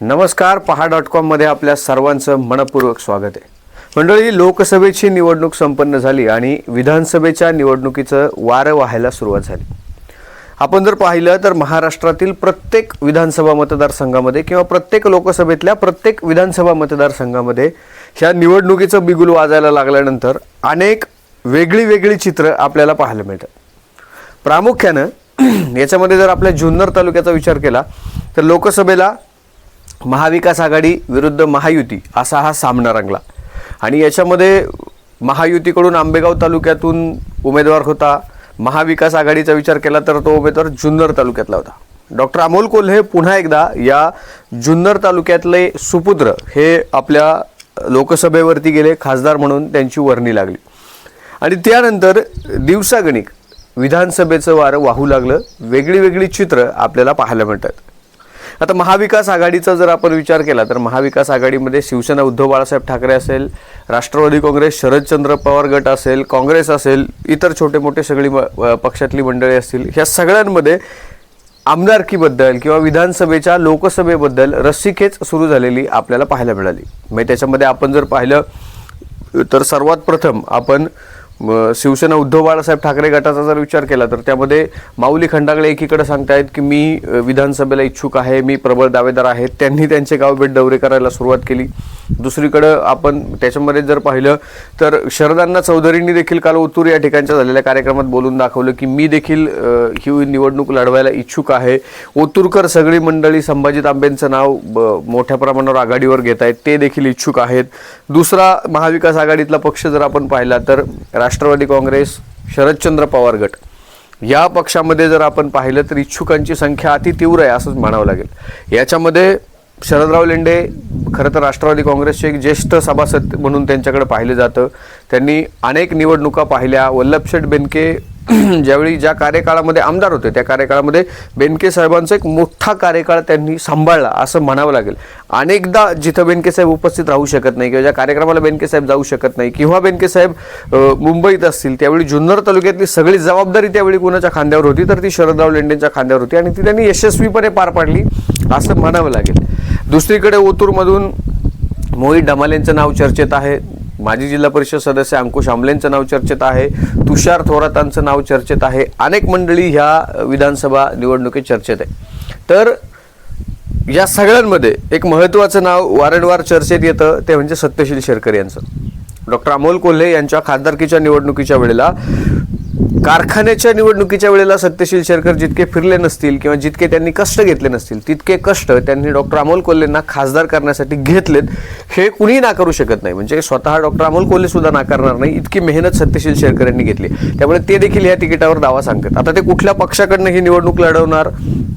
नमस्कार पहा डॉट कॉममध्ये आपल्या सर्वांचं मनपूर्वक स्वागत आहे. मंडळी लोकसभेची निवडणूक संपन्न झाली आणि विधानसभेच्या निवडणुकीचं वारं व्हायला सुरुवात झाली. आपण जर पाहिलं तर महाराष्ट्रातील प्रत्येक विधानसभा मतदारसंघामध्ये किंवा प्रत्येक लोकसभेतल्या प्रत्येक विधानसभा मतदारसंघामध्ये ह्या निवडणुकीचं बिगुल वाजायला लागल्यानंतर अनेक वेगळी वेगळी चित्र आपल्याला पाहायला मिळतात. प्रामुख्यानं याच्यामध्ये जर आपल्या जुन्नर तालुक्याचा विचार केला तर लोकसभेला महाविकास आघाडी विरुद्ध महायुती असा हा सामना रंगला. आणि याच्यामध्ये महायुतीकडून आंबेगाव तालुक्यातून उमेदवार होता. महाविकास आघाडीचा विचार केला तर तो उमेदवार जुन्नर तालुक्यातला होता. डॉक्टर अमोल कोल्हे पुन्हा एकदा या जुन्नर तालुक्यातले सुपुत्र हे आपल्या लोकसभेवरती गेले खासदार म्हणून त्यांची वर्णी लागली. आणि त्यानंतर दिवसागणिक विधानसभेचं वारं वाहू लागलं. वेगळी वेगळी चित्र आपल्याला पाहायला मिळतात. आता महाविकास आघाडीचा जर आपण विचार केला तर महाविकास आघाडीमध्ये शिवसेना उद्धव बाळासाहेब ठाकरे असेल राष्ट्रवादी काँग्रेस शरदचंद्र पवार गट असेल काँग्रेस असेल इतर छोटे मोठे सगळी म- पक्षातली मंडळी असतील ह्या सगळ्यांमध्ये आमदारकीबद्दल किंवा विधानसभेच्या लोकसभेबद्दल रस्सीखेच सुरू झालेली आपल्याला पाहायला मिळाली. म्हणजे त्याच्यामध्ये आपण जर पाहिलं तर सर्वात प्रथम आपण शिवसेना उद्धव बाळासाहेब ठाकरे गटाचा जर विचार केला तर त्यामध्ये माऊली खंडागळे एकीकडे सांगतायत की मी विधानसभेला इच्छुक आहे मी प्रबळ दावेदार आहे त्यांनी त्यांचे गाव भेट दौरे करायला सुरुवात केली. दुसरीकडं आपण त्याच्यामध्ये जर पाहिलं तर शरदांना चौधरींनी देखील काल ओतूर या ठिकाणच्या झालेल्या कार्यक्रमात बोलून दाखवलं की मी देखील ही निवडणूक लढवायला इच्छुक आहे. ओतूरकर सगळी मंडळी संभाजी तांबेंचं नाव ब- मोठ्या प्रमाणावर आघाडीवर घेत आहेत ते देखील इच्छुक आहेत. दुसरा महाविकास आघाडीतला पक्ष जर आपण पाहिला तर राष्ट्रवादी काँग्रेस शरदचंद्र पवार गट. या पक्षामध्ये जर आपण पाहिलं तर इच्छुकांची संख्या अति तीव्र आहे असंच म्हणावं लागेल. याच्यामध्ये शरदराव लेंडे खरं तर राष्ट्रवादी काँग्रेसचे एक ज्येष्ठ सभासद म्हणून त्यांच्याकडे पाहिलं जातं. त्यांनी अनेक निवडणुका पाहिल्या. वल्लभशेठ बेनके ज्यावेळी ज्या कार्यकाळामध्ये आमदार होते त्या कार्यकाळामध्ये बेनके साहेबांचा एक मोठा कार्यकाळ त्यांनी सांभाळला असं म्हणावं लागेल. अनेकदा जिथं बेनके साहेब उपस्थित राहू शकत नाही किंवा ज्या कार्यक्रमाला बेनके साहेब जाऊ शकत नाही किंवा बेनके साहेब मुंबईत असतील त्यावेळी जुन्नर तालुक्यातली सगळी जबाबदारी त्यावेळी कोणाच्या खांद्यावर होती? तर ती शरदराव लेंडेंच्या खांद्यावर होती आणि ती त्यांनी यशस्वीपणे पार पाडली असं म्हणावं लागेल. दुसरीकडे ओतूरमधून मोहित डमालेंचं नाव चर्चेत आहे. माजी जिल्हा परिषद सदस्य अंकुश आमलेंचं नाव चर्चेत आहे. तुषार थोरातांचं नाव चर्चेत आहे. अनेक मंडळी ह्या विधानसभा निवडणुकीत चर्चेत आहे. तर या सगळ्यांमध्ये एक महत्त्वाचं नाव वारंवार चर्चेत येतं ते म्हणजे सत्यशील शेरकर यांचं. डॉक्टर अमोल कोल्हे यांच्या खासदारकीच्या निवडणुकीच्या वेळेला कारखान्याच्या निवडणुकीच्या वेळेला सत्यशील शेरकर जितके फिरले नसतील किंवा जितके त्यांनी कष्ट घेतले नसतील तितके कष्ट त्यांनी डॉक्टर अमोल कोल्हेंना खासदार करण्यासाठी घेतलेत हे कुणीही नाकारू शकत नाही. म्हणजे स्वतः डॉक्टर अमोल कोल्हे सुद्धा नाकारणार नाही इतकी मेहनत सत्यशील शेरकर यांनी घेतली. त्यामुळे ते देखील या तिकिटावर दावा सांगतात. आता ते कुठल्या पक्षाकडनं ही निवडणूक लढवणार?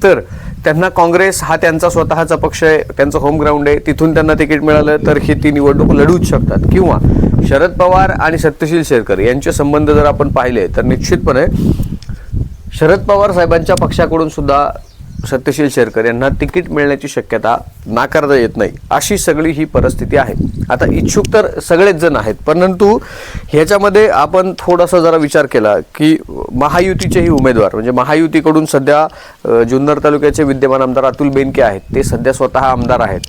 तर त्यांना काँग्रेस हा त्यांचा स्वतःचा पक्ष आहे त्यांचं होम ग्राउंड आहे तिथून त्यांना तिकीट मिळालं तर हे ती निवडणूक लढूच शकतात. किंवा शरद पवार आणि सत्यशील शेरकर यांचे संबंध जर आपण पाहिले तर निश्चितपणे शरद पवार साहेबांच्या पक्षाकडून सुद्धा सत्यशील शेरकर यांना तिकीट मिळण्याची शक्यता नाकारता येत नाही अशी सगळी ही परिस्थिती आहे. आता इच्छुक तर सगळेच जण आहेत परंतु ह्याच्यामध्ये आपण थोडासा जरा विचार केला की महायुतीचेही उमेदवार म्हणजे महायुतीकडून सध्या जुन्नर तालुक्याचे विद्यमान आमदार अतुल बेनके आहेत ते सध्या स्वतः आमदार आहेत.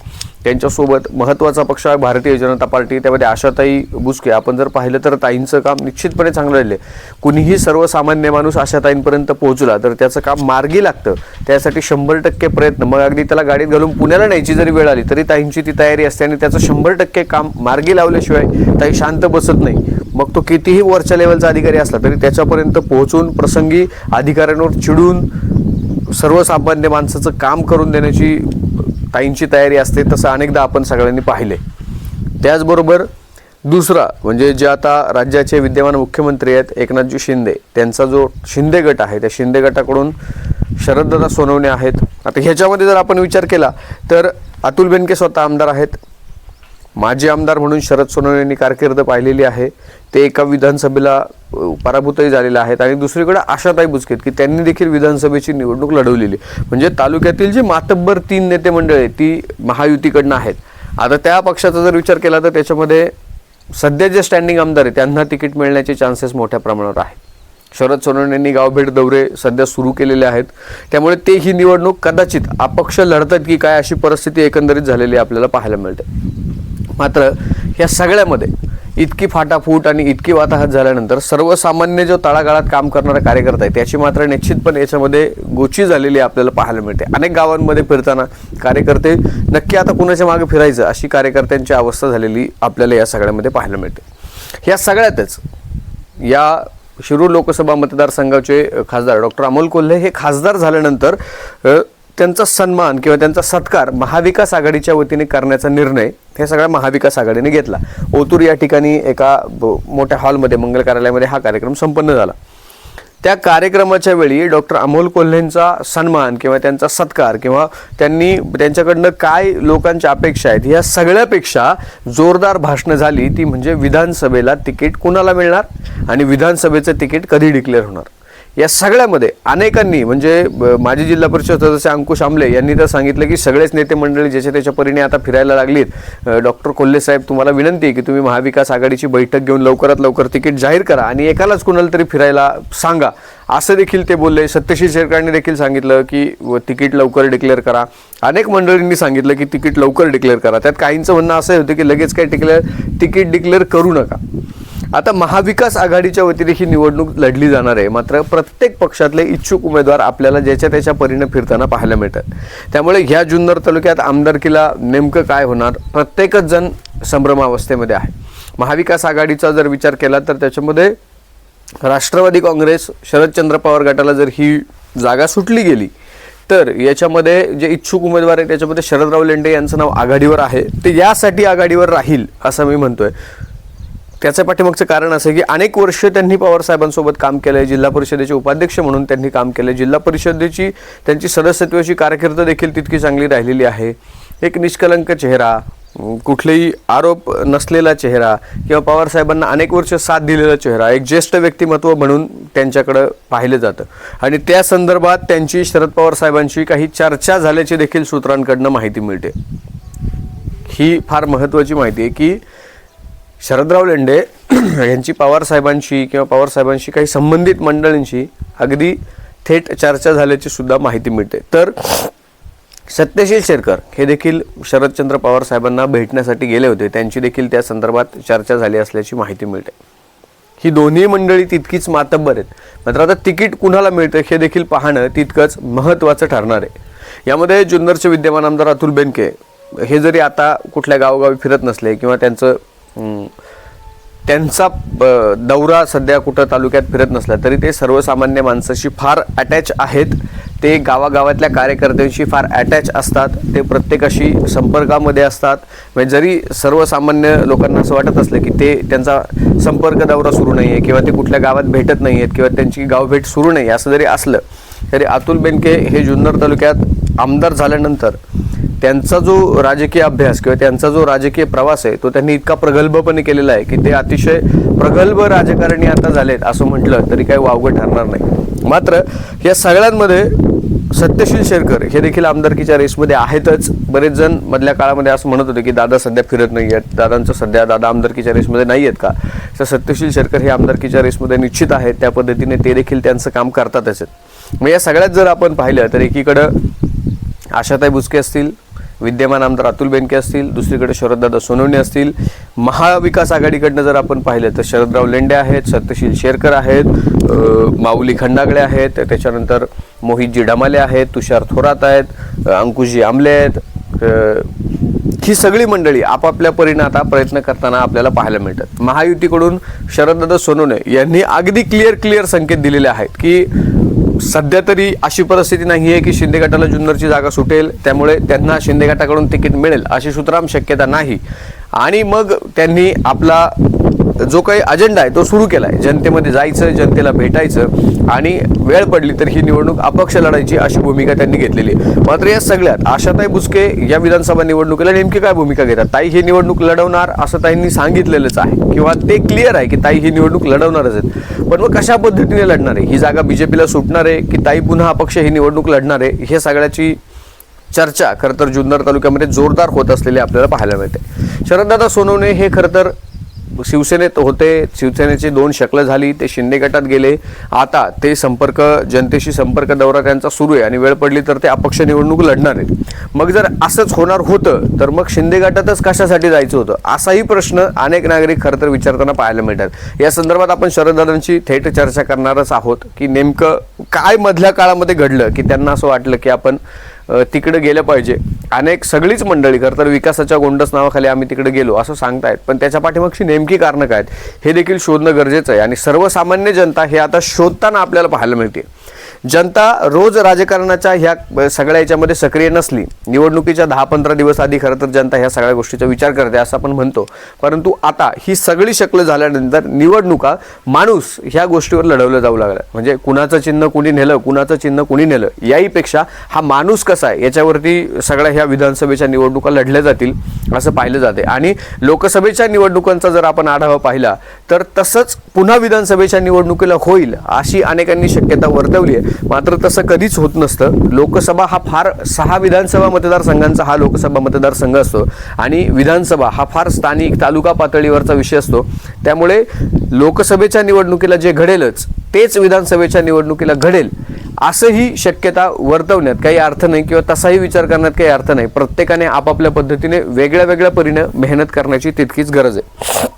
त्यांच्यासोबत महत्त्वाचा पक्ष आहे भारतीय जनता पार्टी. त्यामध्ये आशाताई बुसके आपण जर पाहिलं तर ताईंचं काम निश्चितपणे चांगलं राहिले कुणीही सर्वसामान्य माणूस आशाताईंपर्यंत पोहोचला तर त्याचं काम मार्गी लागतं. त्यासाठी शंभर टक्के प्रयत्न. मग अगदी त्याला गाडीत घालून पुण्याला न्यायची जरी वेळ आली तरी ताईंची ती तयारी असते आणि त्याचं शंभर टक्के काम मार्गी लावल्याशिवाय ताई शांत बसत नाही. मग तो कितीही वरच्या लेवलचा अधिकारी असला तरी त्याच्यापर्यंत पोहोचून प्रसंगी अधिकाऱ्यांवर चिडून सर्वसामान्य माणसाचं काम करून देण्याची ताईंची तयारी असते तसं अनेकदा आपण सगळ्यांनी पाहिले. त्याचबरोबर दुसरा म्हणजे जे आता राज्याचे विद्यमान मुख्यमंत्री आहेत एकनाथजी शिंदे त्यांचा जो शिंदे गट आहे त्या शिंदे गटाकडून शरददादा सोनवणे आहेत. आता ह्याच्यामध्ये जर आपण विचार केला तर अतुल बेनके स्वतः आमदार आहेत माजी आमदार म्हणून शरद सोनवणे यांनी कारकीर्द पाहिलेली आहे. ते एका विधानसभेला पराभूतही झालेले आहेत. आणि दुसरीकडे आशाताई बुचकेत की त्यांनी देखील विधानसभेची निवडणूक लढवलेली म्हणजे तालुक्यातील जी मातब्बर तीन नेते मंडळ ती महायुतीकडनं आहेत. आता त्या पक्षाचा जर विचार केला तर त्याच्यामध्ये सध्या जे स्टँडिंग आमदार आहे त्यांना तिकीट मिळण्याचे चान्सेस मोठ्या प्रमाणावर आहे शरद सोनवणे यांनी गावभेट दौरे सध्या सुरू केलेले आहेत. त्यामुळे ते ही निवडणूक कदाचित अपक्ष लढतात की काय अशी परिस्थिती एकंदरीत झालेली आपल्याला पाहायला मिळते. मात्र या सगळ्यामध्ये इतकी फाटाफूट आणि इतकी वाताहत झाल्यानंतर सर्वसामान्य जो तळागाळात काम करणारा कार्यकर्ता आहे त्याची मात्र निश्चितपणे याच्यामध्ये गोची झालेली आपल्याला पाहायला मिळते. अनेक गावांमध्ये फिरताना कार्यकर्ते नक्की आता कुणाच्या मागे फिरायचं अशी कार्यकर्त्यांची अवस्था झालेली आपल्याला या सगळ्यामध्ये पाहायला मिळते. या सगळ्यातच या शिरूर लोकसभा मतदारसंघाचे खासदार डॉक्टर अमोल कोल्हे हे खासदार झाल्यानंतर त्यांचा सन्मान किंवा त्यांचा सत्कार महाविकास आघाडीच्या वतीने करण्याचा निर्णय हे सगळ्या महाविकास आघाडीने घेतला. ओतूर या ठिकाणी एका मोठ्या हॉलमध्ये मंगल कार्यालयामध्ये हा कार्यक्रम संपन्न झाला. त्या कार्यक्रमाच्या वेळी डॉक्टर अमोल कोल्हेंचा सन्मान किंवा त्यांचा सत्कार किंवा त्यांनी त्यांच्याकडनं काय लोकांच्या अपेक्षा आहेत या सगळ्यापेक्षा जोरदार भाषणं झाली ती म्हणजे विधानसभेला तिकीट कुणाला मिळणार आणि विधानसभेचं तिकीट कधी डिक्लेअर होणार? या सगळ्यामध्ये अनेकांनी म्हणजे माजी जिल्हा परिषद सदस्य अंकुश आमले यांनी तर सांगितलं की सगळेच नेते मंडळी ज्याच्या त्याच्या परीने आता फिरायला लागलीत डॉक्टर कोल्हे साहेब तुम्हाला विनंती आहे की तुम्ही महाविकास आघाडीची बैठक घेऊन लवकरात लवकर तिकीट जाहीर करा आणि एकालाच कुणाला तरी फिरायला सांगा. असं देखील ते बोलले. सत्यशील शेरकरांनी देखील सांगितलं की तिकीट लवकर डिक्लेअर करा. अनेक मंडळींनी सांगितलं की तिकीट लवकर डिक्लेअर करा. त्यात काहींचं म्हणणं असं होतं की लगेच काय डिक्लेअर तिकीट डिक्लेअर करू नका. आता महाविकास आघाडीच्या वतीने ही निवडणूक लढली जाणार आहे. मात्र प्रत्येक पक्षातले इच्छुक उमेदवार आपल्याला ज्याच्या त्याच्या परीने फिरताना पाहायला मिळतात. त्यामुळे ह्या जुन्नर तालुक्यात आमदारकीला नेमकं काय होणार? प्रत्येकच जण संभ्रमावस्थेमध्ये आहे. महाविकास आघाडीचा जर विचार केला तर त्याच्यामध्ये राष्ट्रवादी काँग्रेस शरदचंद्र पवार गटाला जर ही जागा सुटली गेली तर याच्यामध्ये जे इच्छुक उमेदवार आहे त्याच्यामध्ये शरदराव लेंडे यांचं नाव आघाडीवर आहे. ते यासाठी आघाडीवर राहील असं मी म्हणतोय. त्याच्या पाठीमागचं कारण असं की अनेक वर्ष त्यांनी पवार साहेबांसोबत काम केलंय. जिल्हा परिषदेचे उपाध्यक्ष म्हणून त्यांनी काम केलंय. जिल्हा परिषदेची त्यांची सदस्यत्वाची कारकीर्द देखील तितकी चांगली राहिलेली आहे. एक निष्कलंक चेहरा कुठलेही आरोप नसलेला चेहरा किंवा पवार साहेबांना अनेक वर्ष साथ दिलेला चेहरा एक ज्येष्ठ व्यक्तिमत्व म्हणून त्यांच्याकडं पाहिलं जातं. आणि त्या संदर्भात त्यांची शरद पवार साहेबांची काही चर्चा झाल्याची देखील सूत्रांकडनं माहिती मिळते. ही फार महत्त्वाची माहिती आहे की शरदराव लेंडे यांची पवार साहेबांशी किंवा पवार साहेबांशी काही संबंधित मंडळींशी अगदी थेट चर्चा झाल्याची सुद्धा माहिती मिळते. तर सत्यशील शेरकर हे देखील शरदचंद्र पवार साहेबांना भेटण्यासाठी गेले होते. त्यांची देखील त्या संदर्भात चर्चा झाली असल्याची माहिती मिळते. ही दोन्ही मंडळी तितकीच मातब्बर आहेत. मात्र आता तिकीट कुणाला मिळतं हे देखील पाहणं तितकंच महत्त्वाचं ठरणार आहे. यामध्ये जुन्नरचे विद्यमान आमदार अतुल बेनके हे जरी आता कुठल्या गावोगावी फिरत नसले किंवा त्यांचं त्यांचा ब- दौरा सध्या कुठं तालुक्यात फिरत नसला तरी ते सर्वसामान्य माणसाशी फार अटॅच आहेत. ते गावागावातल्या कार्यकर्त्यांशी फार अटॅच असतात. ते प्रत्येकाशी संपर्कामध्ये असतात. म्हणजे जरी सर्वसामान्य लोकांना असं वाटत असलं की ते त्यांचा संपर्क दौरा सुरू नाही आहे किंवा ते कुठल्या गावात भेटत नाही आहेत किंवा त्यांची गावभेट सुरू नाही असं जरी असलं तरी अतुल बेनके हे जुन्नर तालुक्यात आमदार झाल्यानंतर त्यांचा जो राजकीय अभ्यास किंवा त्यांचा जो राजकीय प्रवास आहे तो त्यांनी इतका प्रगल्भपणे केलेला आहे की ते अतिशय प्रगल्भ राजकारणी आता झालेत असं म्हटलं तरी काही वावगं ठरणार नाही. मात्र या सगळ्यांमध्ये सत्यशील शेरकर हे देखील आमदारकीच्या रेसमध्ये आहेतच. बरेच जण मधल्या काळामध्ये असं म्हणत होते की दादा सध्या फिरत नाही आहेत. दादांचं सध्या दादा आमदारकीच्या रेसमध्ये नाही आहेत का? तर सत्यशील शेरकर हे आमदारकीच्या रेसमध्ये निश्चित आहेत. त्या पद्धतीने ते देखील त्यांचं काम करतातच. आहेत मग या सगळ्यात जर आपण पाहिलं तर एकीकडं आशाताई बुचके असतील विद्यमान आमदार अतुल बेनके असतील दुसरीकडे शरददादा सोनवणे असतील. महाविकास आघाडीकडनं जर आपण पाहिलं तर शरदराव लेंडे आहेत सत्यशील शेरकर आहेत माऊली खंडागळे आहेत त्याच्यानंतर मोहितजी डमाले आहेत तुषार थोरात आहेत अंकुशजी आमले आहेत. ही सगळी मंडळी आपापल्या परीने आता प्रयत्न करताना आपल्याला पाहायला मिळतात. महायुतीकडून शरददादा सोनवणे यांनी अगदी क्लिअर क्लिअर संकेत दिलेले आहेत की सध्या तरी अशी परिस्थिती नाही आहे की शिंदे गटाला जुन्नरची जागा सुटेल त्यामुळे त्यांना शिंदे गटाकडून तिकीट मिळेल अशी सुतराम शक्यता नाही. आणि मग त्यांनी आपला जो काही अजेंडा आहे तो सुरू केला आहे जनतेमध्ये जायचं जनतेला भेटायचं आणि वेळ पडली तर ही निवडणूक अपक्ष लढायची अशी भूमिका त्यांनी घेतलेली आहे. मात्र या सगळ्यात आशाताई बुचके या विधानसभा निवडणुकीला नेमकी काय भूमिका घेतात? ताई ही निवडणूक लढवणार असं ताईंनी सांगितलेलंच आहे. किंवा ते क्लिअर आहे की ताई ही निवडणूक लढवणारच आहेत. पण मग कशा पद्धतीने लढणार आहे? ही जागा बीजेपीला सुटणार आहे की ताई पुन्हा अपक्ष ही निवडणूक लढणार आहे? हे सगळ्याची चर्चा खरं तर जुन्नर तालुक्यामध्ये जोरदार होत असलेली आपल्याला पाहायला मिळते. शरददादा सोनवणे हे खरं तर शिवसेनेत होते शिवसेनेची दोन शकलं झाली ते शिंदे गटात गेले. आता ते संपर्क जनतेशी संपर्क दौरा त्यांचा सुरू आहे आणि वेळ पडली तर ते अपक्ष निवडणूक लढणार आहेत. मग जर असंच होणार होतं तर मग शिंदे गटातच कशासाठी जायचं होतं? असाही प्रश्न अनेक नागरिक खरं तर विचारताना पाहायला मिळतात. या संदर्भात आपण शरददादांची थेट चर्चा करणारच आहोत की नेमकं काय मधल्या काळामध्ये घडलं की त्यांना असं वाटलं की आपण तिकडे गेलं पाहिजे. अनेक सगळीच मंडळी खरं तर विकासाच्या गोंडस नावाखाली आम्ही तिकडे गेलो असं सांगतायत. पण त्याच्या पाठीमागची नेमकी कारणं काय आहेत हे देखील शोधणं गरजेचं आहे. आणि सर्वसामान्य जनता हे आता शोधताना आपल्याला पाहायला मिळते. जनता रोज राजकारणाच्या ह्या सगळ्या याच्यामध्ये सक्रिय नसली निवडणुकीच्या दहा पंधरा दिवस आधी खरं तर जनता ह्या सगळ्या गोष्टीचा विचार करते असं आपण म्हणतो. परंतु आता ही सगळी शक्ल झाल्यानंतर निवडणुका माणूस ह्या गोष्टीवर लढवलं जाऊ लागला. म्हणजे कुणाचं चिन्ह कुणी नेलं कुणाचं चिन्ह कुणी नेलं याहीपेक्षा हा माणूस कसा आहे याच्यावरती सगळ्या ह्या विधानसभेच्या निवडणुका लढल्या जातील असं पाहिलं जाते. आणि लोकसभेच्या निवडणुकांचा जर आपण आढावा पाहिला तर तसंच पुन्हा विधानसभेच्या निवडणुकीला होईल अशी अनेकांनी शक्यता वर्तवली आहे. मात्र तसं कधीच होत नसतं. लोकसभा हा फार सहा विधानसभा मतदारसंघांचा हा लोकसभा मतदारसंघ असतो आणि विधानसभा हा फार स्थानिक तालुका पातळीवरचा विषय असतो. त्यामुळे लोकसभेच्या निवडणुकीला जे घडेलच तेच विधानसभेच्या निवडणुकीला घडेल असंही शक्यता वर्तवण्यात काही अर्थ नाही किंवा तसाही विचार करण्यात काही अर्थ नाही. प्रत्येकाने आपापल्या पद्धतीने वेगळ्या वेगळ्या परीने मेहनत करण्याची तितकीच गरज आहे.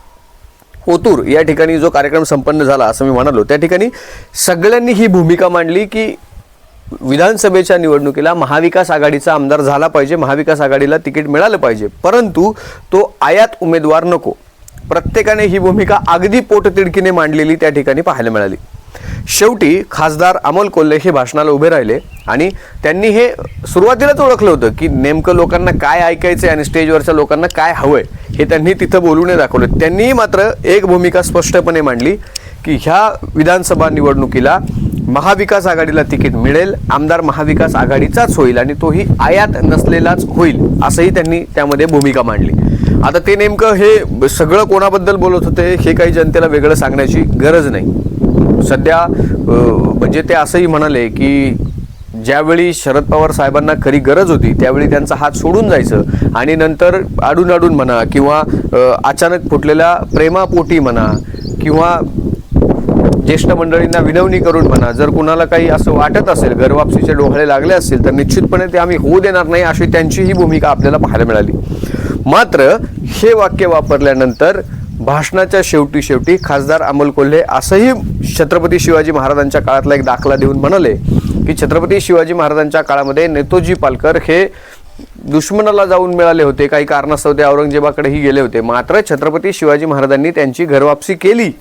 ओतूर या ठिकाणी जो कार्यक्रम संपन्न झाला असं मी म्हणालो त्या ठिकाणी सगळ्यांनी ही भूमिका मांडली की विधानसभेच्या निवडणुकीला महाविकास आघाडीचा आमदार झाला पाहिजे महाविकास आघाडीला तिकीट मिळालं पाहिजे. परंतु तो आयात उमेदवार नको. प्रत्येकाने ही भूमिका अगदी पोटतिडकीने मांडलेली त्या ठिकाणी पाहायला मिळाली. शेवटी खासदार अमोल कोल्हे हे भाषणाला उभे राहिले आणि त्यांनी हे सुरुवातीलाच ओळखलं होतं की नेमकं लोकांना काय ऐकायचं आणि स्टेजवरच्या लोकांना काय हवंय हे त्यांनी तिथं बोलून दाखवलं. त्यांनी मात्र एक भूमिका स्पष्टपणे मांडली की ह्या विधानसभा निवडणुकीला महाविकास आघाडीला तिकीट मिळेल आमदार महाविकास आघाडीचाच होईल आणि तोही आयात नसलेलाच होईल असंही त्यांनी त्यामध्ये भूमिका मांडली. आता ते नेमकं हे सगळं कोणाबद्दल बोलत होते हे काही जनतेला वेगळं सांगण्याची गरज नाही. सध्या म्हणजे ते असंही म्हणाले की ज्यावेळी शरद पवार साहेबांना खरी गरज होती त्यावेळी त्यांचा हात सोडून जायचं आणि नंतर आडून आडून म्हणा किंवा अचानक फुटलेल्या प्रेमापोटी म्हणा किंवा ज्येष्ठ मंडळींना विनवणी करून म्हणा जर कुणाला काही असं वाटत असेल घरवापसीचे डोहाळे लागले असतील तर निश्चितपणे ते आम्ही होऊ देणार नाही अशी त्यांची ही भूमिका आपल्याला पाहायला मिळाली. मात्र हे वाक्य वापरल्यानंतर भाषणाच्या शेवटी शेवटी खासदार अमोल कोल्हे असंही छत्रपती शिवाजी महाराजांच्या काळातला एक दाखला देऊन म्हणाले की छत्रपती शिवाजी महाराजांच्या काळामध्ये नेतोजी पालकर हे दुश्मनाला जाऊन मिळाले होते. काही कारणास्तव ते औरंगजेबाकडेही गेले होते. मात्र छत्रपती शिवाजी महाराजांनी त्यांची घरवापसी केली.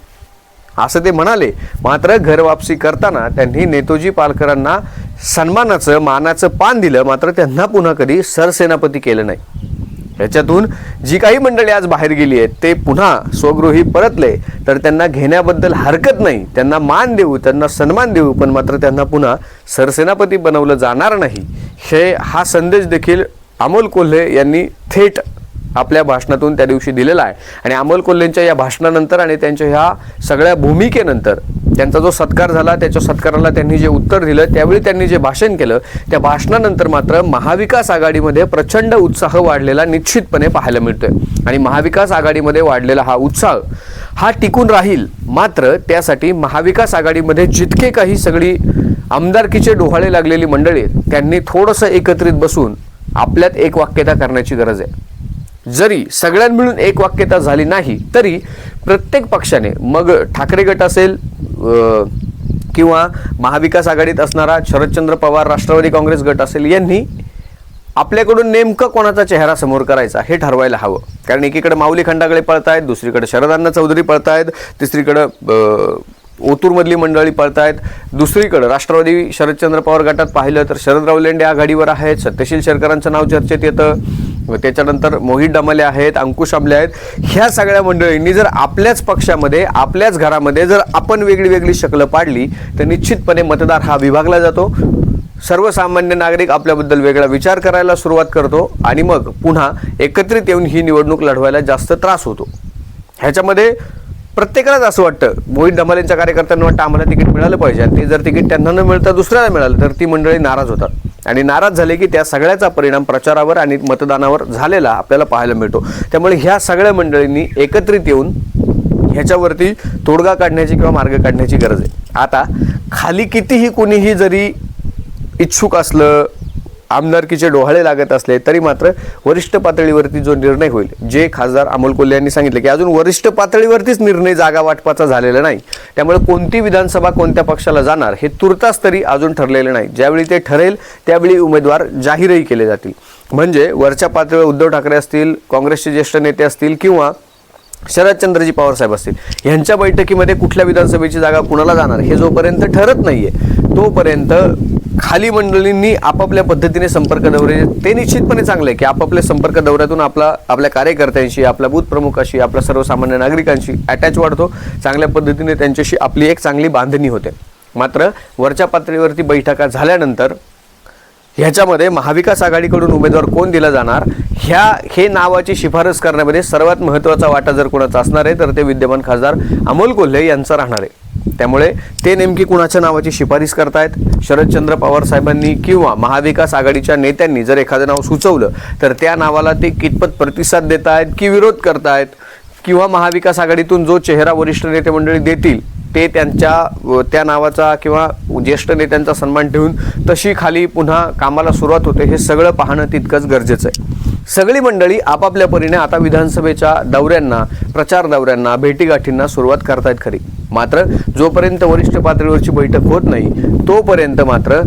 असं ते म्हणाले. मात्र घरवापसी करताना त्यांनी नेतोजी पालकरांना सन्मानाचं मानाचं पान दिलं. मात्र त्यांना पुन्हा कधी सरसेनापती केलं नाही. याच्यातून जी काही मंडळी आज बाहेर गेली आहेत ते पुन्हा स्वगृही परतले तर त्यांना घेण्याबद्दल हरकत नाही. त्यांना मान देऊ त्यांना सन्मान देऊ पण मात्र त्यांना पुन्हा सरसेनापती बनवलं जाणार नाही. हे हा संदेश देखील अमोल कोल्हे यांनी थेट आपल्या भाषणातून त्या दिवशी दिलेला आहे. आणि अमोल कोल्हेंच्या या भाषणानंतर आणि त्यांच्या ह्या सगळ्या भूमिकेनंतर त्यांचा जो सत्कार झाला त्याच्या सत्काराला त्यांनी जे उत्तर दिलं त्यावेळी त्यांनी जे भाषण केलं त्या भाषणानंतर मात्र महाविकास आघाडीमध्ये प्रचंड उत्साह वाढलेला निश्चितपणे पाहायला मिळतोय. आणि महाविकास आघाडीमध्ये वाढलेला हा उत्साह हा टिकून राहील मात्र त्यासाठी महाविकास आघाडीमध्ये जितके काही सगळी आमदारकीचे डोहाळे लागलेली मंडळी आहेत, त्यांनी थोडंसं एकत्रित बसून आपल्यात एक वाक्यता करण्याची गरज आहे. जरी सगळ्यां मिळून एक वाक्यता झाली नाही तरी प्रत्येक पक्षाने मग ठाकरे गट असेल किंवा महाविकास आघाडीत असणारा शरदचंद्र पवार राष्ट्रवादी काँग्रेस गट असेल यांनी आपल्याकडून नेमकं कोणाचा चेहरा समोर करायचा हे ठरवायला हवं. कारण एकीकडे माऊली खंडाकडे पळतायत दुसरीकडे शरदांना चौधरी पळतायत तिसरीकडं ओतूरमधली मंडळी पळतायत दुसरीकडं राष्ट्रवादी शरदचंद्र पवार गटात पाहिलं तर शरदराव लेंडे आघाडीवर आहेत सत्यशील शेरकरांचं नाव चर्चेत येतं व त्याच्यानंतर मोहित डमाले आहेत अंकुश आमले आहेत. ह्या सगळ्या मंडळींनी जर आपल्याच पक्षामध्ये आपल्याच घरामध्ये जर आपण वेगळी वेगळी शकलं पाडली तर निश्चितपणे मतदार हा विभागला जातो. सर्वसामान्य नागरिक आपल्याबद्दल वेगळा विचार करायला सुरुवात करतो आणि मग पुन्हा एकत्रित येऊन ही निवडणूक लढवायला जास्त त्रास होतो. ह्याच्यामध्ये प्रत्येकालाच असं वाटतं मोहित डमालेंच्या कार्यकर्त्यांना वाटतं आम्हाला तिकीट मिळालं पाहिजे आणि ते जर तिकीट त्यांना न मिळता दुसऱ्याला मिळालं तर ती मंडळी नाराज होतात. आणि नाराज झाले की त्या सगळ्याचा परिणाम प्रचारावर आणि मतदानावर झालेला आपल्याला पाहायला मिळतो. त्यामुळे ह्या सगळ्या मंडळींनी एकत्रित येऊन ह्याच्यावरती तोडगा काढण्याची किंवा मार्ग काढण्याची गरज आहे. आता खाली कितीही कुणीही जरी इच्छुक असलं आमदारकीचे डोहाळे लागत असले तरी मात्र वरिष्ठ पातळीवरती जो निर्णय होईल जे खासदार अमोल कोल्हे यांनी सांगितले की अजून वरिष्ठ पातळीवरतीच निर्णय जागा वाटपाचा झालेला नाही. त्यामुळे कोणती विधानसभा कोणत्या पक्षाला जाणार हे तुर्तास तरी अजून ठरलेलं नाही. ज्यावेळी ते ठरेल त्यावेळी उमेदवार जाहीरही केले जातील. म्हणजे वरच्या पातळीवर उद्धव ठाकरे असतील काँग्रेसचे ज्येष्ठ नेते असतील किंवा शरदचंद्रजी पवार साहेब असतील यांच्या बैठकीमध्ये कुठल्या विधानसभेची जागा कुणाला जाणार हे जोपर्यंत ठरत नाहीये तोपर्यंत खाली मंडळींनी आपापल्या पद्धतीने संपर्क दौरे ते निश्चितपणे चांगले आहे की आपापल्या संपर्क दौऱ्यातून आपला आपल्या कार्यकर्त्यांशी आपल्या बूथ प्रमुखाशी आपल्या सर्वसामान्य नागरिकांशी अटॅच वाढतो. चांगल्या पद्धतीने त्यांच्याशी आपली एक चांगली बांधणी होते. मात्र वरच्या पातळीवरती बैठका झाल्यानंतर ह्याच्यामध्ये महाविकास आघाडीकडून उमेदवार कोण दिला जाणार ह्या हे नावाची शिफारस करण्यामध्ये सर्वात महत्त्वाचा वाटा जर कोणाचा असणार आहे तर ते विद्यमान खासदार अमोल कोल्हे यांचा राहणार आहे. त्यामुळे ते नेमकी कुणाच्या नावाची शिफारस करतायत? शरदचंद्र पवार साहेबांनी किंवा महाविकास आघाडीच्या नेत्यांनी जर एखादं नाव सुचवलं तर त्या नावाला ते कितपत प्रतिसाद देत आहेत की विरोध करतायत? किंवा महाविकास आघाडीतून जो चेहरा वरिष्ठ नेते मंडळी देतील ते त्यांच्या व त्या नावाचा किंवा ज्येष्ठ नेत्यांचा सन्मान ठेवून तशी खाली पुन्हा कामाला सुरुवात होते हे सगळं पाहणं तितकंच गरजेचं आहे. सगळी मंडळी आपापल्या परीने आता विधानसभेच्या दौऱ्यांना प्रचार दौऱ्यांना भेटीगाठींना सुरुवात करतायत खरी. मात्र जोपर्यंत वरिष्ठ पातळीवरची बैठक होत नाही तोपर्यंत मात्र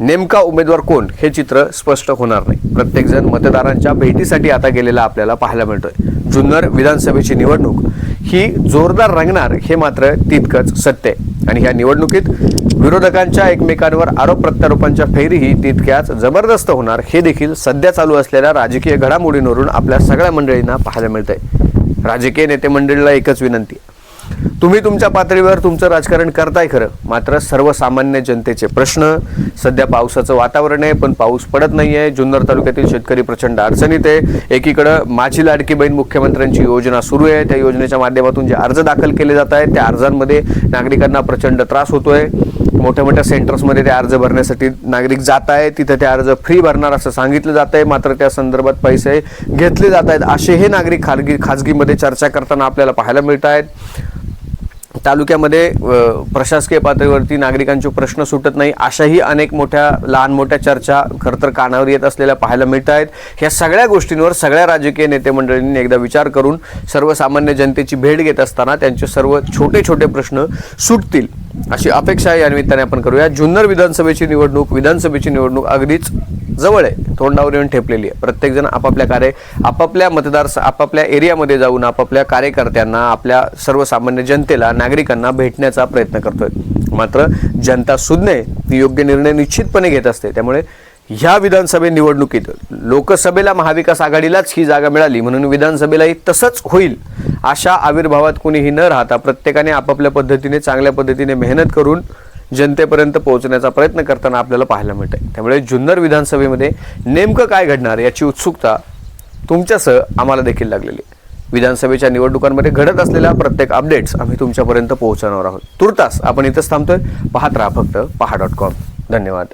नेमका उमेदवार कोण हे चित्र स्पष्ट होणार नाही. प्रत्येकजण मतदारांच्या भेटीसाठी आता गेलेला आपल्याला पाहायला मिळतोय. जुन्नर विधानसभेची निवडणूक ही जोरदार रंगणार हे मात्र तितकंच सत्य आहे. आणि ह्या निवडणुकीत विरोधकांच्या एकमेकांवर आरोप प्रत्यारोपांच्या फेरीही तितक्याच जबरदस्त होणार हे देखील सध्या चालू असलेल्या राजकीय घडामोडींवरून आपल्या सगळ्या मंडळींना पाहायला मिळतंय. राजकीय नेते मंडळीला एकच विनंती तुम्ही तुमच्या पातळीवर तुमचं राजकारण करताय खरं. मात्र सर्वसामान्य जनतेचे प्रश्न सध्या पावसाचं वातावरण आहे पण पाऊस पडत नाही आहे जुन्नर तालुक्यातील शेतकरी प्रचंड अडचणीत आहे. एकीकडं माझी लाडकी बहीण मुख्यमंत्र्यांची योजना सुरू आहे. त्या योजनेच्या माध्यमातून जे अर्ज दाखल केले जात आहेत त्या अर्जांमध्ये नागरिकांना प्रचंड त्रास होतोय. मोठ्या मोठ्या सेंटर्समध्ये ते अर्ज भरण्यासाठी नागरिक जात आहे तिथं ते अर्ज फ्री भरणार असं सांगितलं जात आहे. मात्र त्या संदर्भात पैसे घेतले जात आहेत असे हे नागरिक खाजगी खाजगीमध्ये चर्चा करताना आपल्याला पाहायला मिळत आहेत. तालुक्यामध्ये प्रशासकीय पातळीवरती नागरिकांचे प्रश्न सुटत नाही अशाही अनेक मोठ्या लहान मोठ्या चर्चा खरं तर कानावर येत असलेल्या पाहायला मिळत आहेत ह्या सगळ्या गोष्टींवर सगळ्या राजकीय नेते मंडळींनी एकदा विचार करून सर्वसामान्य जनतेची भेट घेत असताना त्यांचे सर्व छोटे छोटे प्रश्न सुटतील. अशी अपेक्षा या निमित्ताने आपण करूया. जुन्नर विधानसभेची निवडणूक विधानसभेची निवडणूक अगदीच जवळ आहे. तोंडावर येऊन ठेपलेली आहे. प्रत्येकजण आपापल्या कार्य आपापल्या मतदार आपापल्या एरियामध्ये जाऊन आपापल्या कार्यकर्त्यांना आपल्या सर्वसामान्य जनतेला नागरिकांना भेटण्याचा प्रयत्न करतोय. मात्र जनता सुज्ञ ती योग्य निर्णय निश्चितपणे घेत असते. त्यामुळे ह्या विधानसभे निवडणुकीत लोकसभेला महाविकास आघाडीलाच ही जागा मिळाली म्हणून विधानसभेलाही तसंच होईल अशा आविर्भावात कुणीही न राहता प्रत्येकाने आपापल्या पद्धतीने चांगल्या पद्धतीने मेहनत करून जनतेपर्यंत पोहोचण्याचा प्रयत्न करताना आपल्याला पाहायला मिळत आहे त्यामुळे जुन्नर विधानसभेमध्ये नेमकं काय घडणार याची उत्सुकता तुमच्यासह आम्हाला देखील लागलेली विधानसभेच्या निवडणुकांमध्ये घडत असलेल्या प्रत्येक अपडेट्स आम्ही तुमच्यापर्यंत पोहोचवणार आहोत. तुर्तास आपण इथंच थांबतोय. पाहत राहा फक्त पहा डॉट कॉम धन्यवाद.